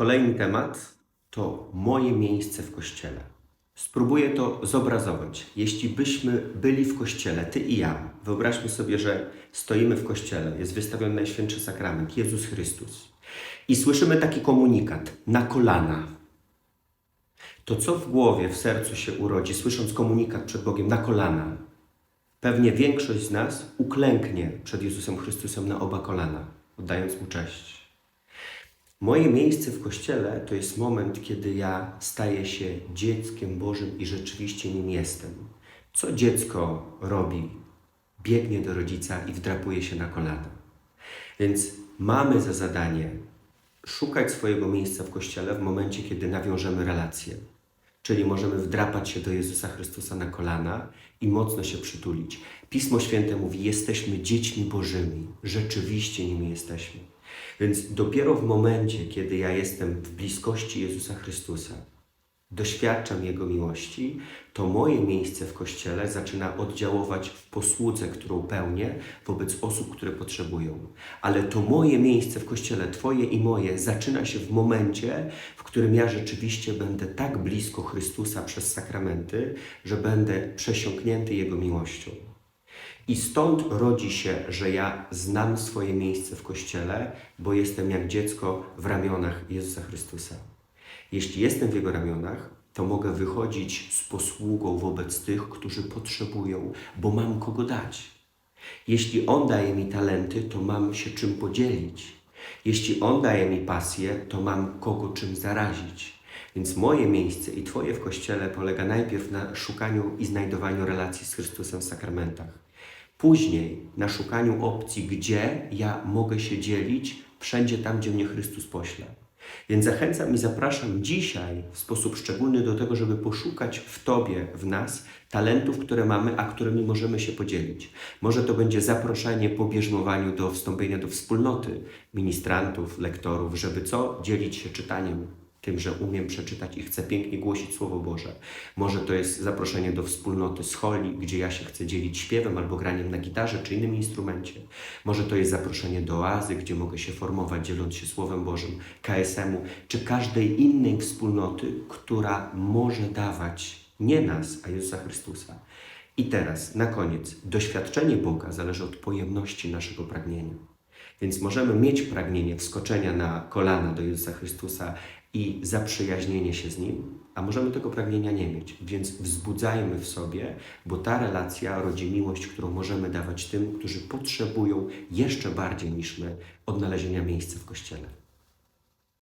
Kolejny temat to moje miejsce w kościele. Spróbuję to zobrazować. Jeśli byśmy byli w kościele, ty i ja, wyobraźmy sobie, że stoimy w kościele, jest wystawiony Najświętszy Sakrament, Jezus Chrystus, i słyszymy taki komunikat na kolana. To co w głowie, w sercu się urodzi, słysząc komunikat przed Bogiem na kolana? Pewnie większość z nas uklęknie przed Jezusem Chrystusem na oba kolana, oddając Mu cześć. Moje miejsce w kościele to jest moment, kiedy ja staję się dzieckiem Bożym i rzeczywiście nim jestem. Co dziecko robi? Biegnie do rodzica i wdrapuje się na kolana. Więc mamy za zadanie szukać swojego miejsca w kościele w momencie, kiedy nawiążemy relacje. Czyli możemy wdrapać się do Jezusa Chrystusa na kolana i mocno się przytulić. Pismo Święte mówi: Jesteśmy dziećmi Bożymi, rzeczywiście nimi jesteśmy. Więc dopiero w momencie, kiedy ja jestem w bliskości Jezusa Chrystusa, doświadczam Jego miłości, to moje miejsce w Kościele zaczyna oddziaływać w posłudze, którą pełnię wobec osób, które potrzebują. Ale to moje miejsce w Kościele, Twoje i moje, zaczyna się w momencie, w którym ja rzeczywiście będę tak blisko Chrystusa przez sakramenty, że będę przesiąknięty Jego miłością. I stąd rodzi się, że ja znam swoje miejsce w Kościele, bo jestem jak dziecko w ramionach Jezusa Chrystusa. Jeśli jestem w Jego ramionach, to mogę wychodzić z posługą wobec tych, którzy potrzebują, bo mam kogo dać. Jeśli On daje mi talenty, to mam się czym podzielić. Jeśli On daje mi pasję, to mam kogo czym zarazić. Więc moje miejsce i Twoje w Kościele polega najpierw na szukaniu i znajdowaniu relacji z Chrystusem w sakramentach. Później na szukaniu opcji, gdzie ja mogę się dzielić, wszędzie tam, gdzie mnie Chrystus pośle. Więc zachęcam i zapraszam dzisiaj w sposób szczególny do tego, żeby poszukać w Tobie, w nas talentów, które mamy, a którymi możemy się podzielić. Może to będzie zaproszenie po bierzmowaniu do wstąpienia do wspólnoty ministrantów, lektorów, żeby co? Dzielić się czytaniem, tym, że umiem przeczytać i chcę pięknie głosić Słowo Boże. Może to jest zaproszenie do wspólnoty scholi, gdzie ja się chcę dzielić śpiewem albo graniem na gitarze czy innym instrumencie. Może to jest zaproszenie do oazy, gdzie mogę się formować, dzieląc się Słowem Bożym, KSM-u, czy każdej innej wspólnoty, która może dawać nie nas, a Jezusa Chrystusa. I teraz, na koniec, doświadczenie Boga zależy od pojemności naszego pragnienia. Więc możemy mieć pragnienie wskoczenia na kolana do Jezusa Chrystusa i zaprzyjaźnienie się z Nim, a możemy tego pragnienia nie mieć. Więc wzbudzajmy w sobie, bo ta relacja rodzi miłość, którą możemy dawać tym, którzy potrzebują jeszcze bardziej niż my odnalezienia miejsca w Kościele.